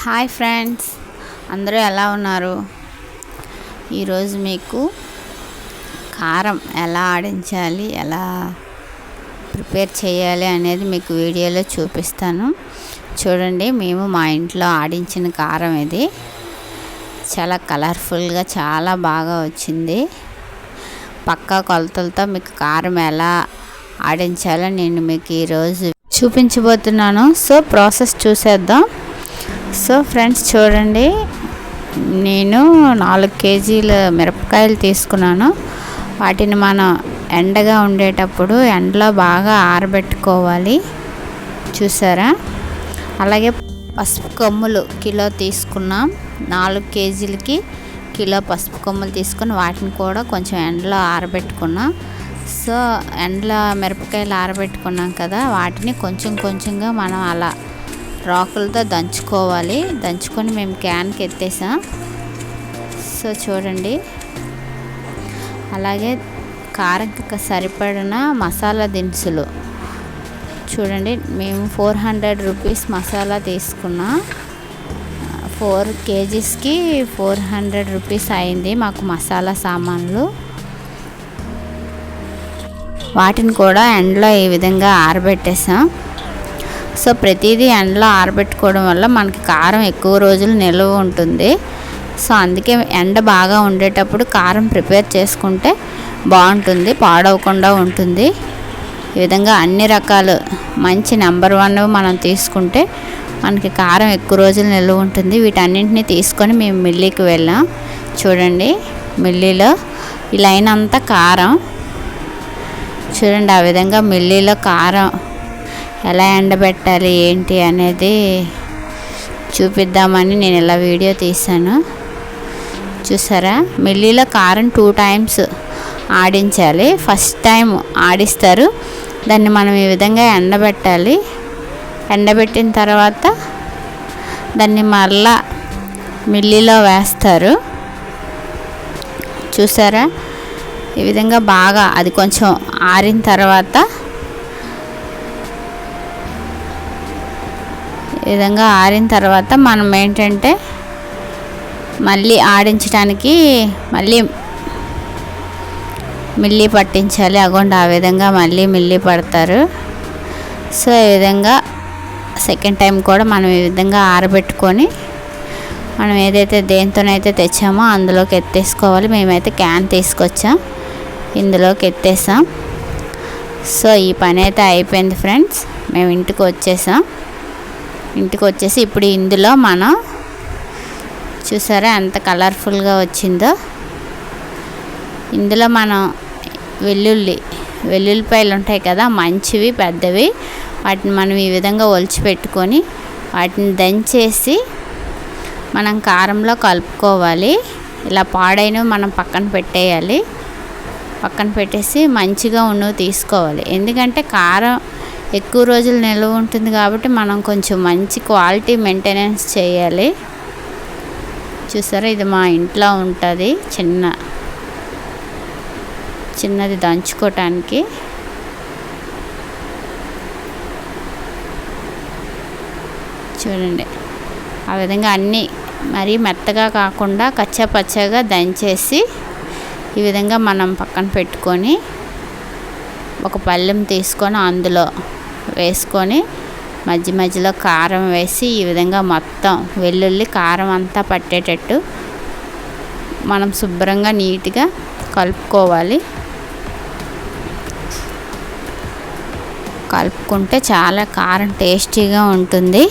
Hi friends అందరూ ఎలా ఉన్నారు? ఈరోజు మీకు కారం ఎలా ఆడించాలి ఎలా ప్రిపేర్ చేయాలి అనేది మీకు వీడియోలో చూపిస్తాను. చూడండి మేము మా ఇంట్లో ఆడించిన కారం ఇది. చాలా కలర్ఫుల్గా చాలా బాగా వచ్చింది. పక్కా కొలతలతో మీకు కారం ఎలా ఆడించాలో నేను మీకు ఈరోజు చూపించబోతున్నాను. సో ప్రాసెస్ చూసేద్దాం. సో ఫ్రెండ్స్ చూడండి నేను నాలుగు కేజీల మిరపకాయలు తీసుకున్నాను. వాటిని మనం ఎండగా ఉండేటప్పుడు ఎండలో బాగా ఆరబెట్టుకోవాలి. చూసారా? అలాగే పసుపు కొమ్ములు కిలో తీసుకున్నాం. నాలుగు కేజీలకి కిలో పసుపు కొమ్ములు తీసుకుని వాటిని కూడా కొంచెం ఎండలో ఆరబెట్టుకున్నాం. సో ఎండలో మిరపకాయలు ఆరబెట్టుకున్నాం కదా వాటిని కొంచెం కొంచెంగా మనం అలా రాకులతో దంచుకోవాలి. దంచుకొని మేము క్యాన్కి ఎత్తేసాం. సో చూడండి. అలాగే కారం సరిపడిన మసాలా దినుసులు. చూడండి మేము ఫోర్ హండ్రెడ్ రూపీస్ మసాలా తీసుకున్నాం. ఫోర్ కేజీస్కి ఫోర్ హండ్రెడ్ రూపీస్ అయింది మాకు మసాలా సామాన్లు. వాటిని కూడా ఎండలో ఈ విధంగా ఆరబెట్టేసాం. సో ప్రతిదీ ఎండలో ఆరబెట్టుకోవడం వల్ల మనకి కారం ఎక్కువ రోజులు నిల్వ ఉంటుంది. సో అందుకే ఎండ బాగా ఉండేటప్పుడు కారం ప్రిపేర్ చేసుకుంటే బాగుంటుంది పాడవకుండా ఉంటుంది. ఈ విధంగా అన్ని రకాలు మంచి నెంబర్ వన్ మనం తీసుకుంటే మనకి కారం ఎక్కువ రోజులు నిల్వ ఉంటుంది. వీటన్నింటినీ తీసుకొని మేము మిల్లీకి వెళ్ళాం. చూడండి మిల్లీలో ఈ లైన్ అంతా కారం. చూడండి ఆ విధంగా మిల్లీలో కారం ఎలా ఎండబెట్టాలి ఏంటి అనేది చూపిద్దామని నేను ఇలా వీడియో తీశాను. చూసారా? మిల్లీలో కారం టూ టైమ్స్ ఆడించాలి. ఫస్ట్ టైం ఆడిస్తారు. దాన్ని మనం ఈ విధంగా ఎండబెట్టాలి. ఎండబెట్టిన తర్వాత దాన్ని మళ్ళా మిల్లీలో వేస్తారు. చూసారా? ఈ విధంగా బాగా అది కొంచెం ఆరిన తర్వాత ఈ విధంగా ఆరిన తర్వాత మనం ఏంటంటే మళ్ళీ ఆడించడానికి మళ్ళీ మిల్లి పట్టించాలి. అగోండి ఆ విధంగా మళ్ళీ మిల్లి పడతారు. సో ఈ విధంగా సెకండ్ టైం కూడా మనం ఈ విధంగా ఆరబెట్టుకొని మనం ఏదైతే దేంతోనైతే తెచ్చామో అందులోకి ఎత్తేసుకోవాలి. మేమైతే క్యాన్ తీసుకొచ్చాం. ఇందులోకి ఎత్తేసాం. సో ఈ పని అయితే అయిపోయింది ఫ్రెండ్స్ మేము ఇంటికి వచ్చేసాం. ఇంటికి వచ్చేసి ఇప్పుడు ఇందులో మనం చూసారా ఎంత కలర్ఫుల్గా వచ్చిందో. ఇందులో మనం వెల్లుల్లి వెల్లుల్లిపాయలు ఉంటాయి కదా మంచివి పెద్దవి వాటిని మనం ఈ విధంగా ఒలిచి పెట్టుకొని వాటిని దంచేసి మనం కారంలో కలుపుకోవాలి. ఇలా పాడైనవి మనం పక్కన పెట్టేయాలి. పక్కన పెట్టేసి మంచిగా ఉన్నవి తీసుకోవాలి. ఎందుకంటే కారం ఎక్కువ రోజులు నిల్వ ఉంటుంది కాబట్టి మనం కొంచెం మంచి క్వాలిటీ మెయింటెనెన్స్ చేయాలి. చూసారా? ఇది మా ఇంట్లో ఉంటుంది చిన్న చిన్నది దంచుకోవటానికి చూడండి ఆ విధంగా అన్నీ మరీ మెత్తగా కాకుండా కచ్చా పచ్చగా దంచేసి ఈ విధంగా మనం పక్కన పెట్టుకొని ఒక పళ్ళెం తీసుకొని అందులో వేసుకొని మధ్య మధ్యలో కారం వేసి ఈ విధంగా మొత్తం వెల్లుల్లి కారం అంతా పట్టేటట్టు మనం శుభ్రంగా నీట్గా కలుపుకోవాలి. కలుపుకుంటే చాలా కారం టేస్టీగా ఉంటుంది.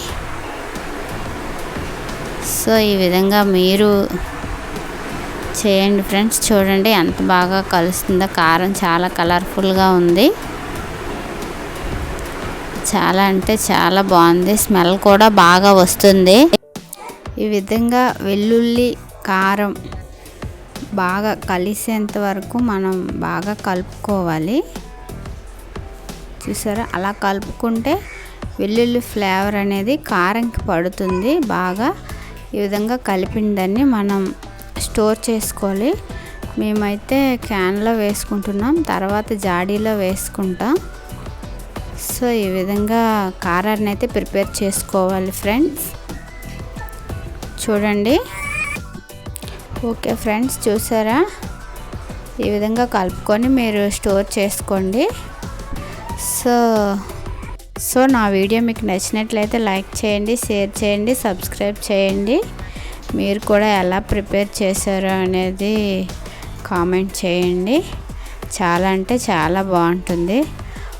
సో ఈ విధంగా మీరు చేయండి ఫ్రెండ్స్. చూడండి ఎంత బాగా కలుస్తుందో. కారం చాలా కలర్ఫుల్గా ఉంది. చాలా అంటే చాలా బాగుంది. స్మెల్ కూడా బాగా వస్తుంది. ఈ విధంగా వెల్లుల్లి కారం బాగా కలిసేంత వరకు మనం బాగా కలుపుకోవాలి. చూసారా? అలా కలుపుకుంటే వెల్లుల్లి ఫ్లేవర్ అనేది కారంకి పడుతుంది. బాగా ఈ విధంగా కలిపిందని మనం స్టోర్ చేసుకోవాలి. మేమైతే క్యాన్లో వేసుకుంటున్నాం. తర్వాత జాడీలో వేసుకుంటాం. సో ఈ విధంగా కారాన్ని అయితే ప్రిపేర్ చేసుకోవాలి ఫ్రెండ్స్. చూడండి. ఓకే ఫ్రెండ్స్ చూసారా? ఈ విధంగా కలుపుకొని మీరు స్టోర్ చేసుకోండి. సో సో నా వీడియో మీకు నచ్చినట్లయితే లైక్ చేయండి షేర్ చేయండి సబ్స్క్రైబ్ చేయండి. మీరు కూడా ఎలా ప్రిపేర్ చేశారో అనేది కామెంట్ చేయండి. చాలా అంటే చాలా బాగుంటుంది.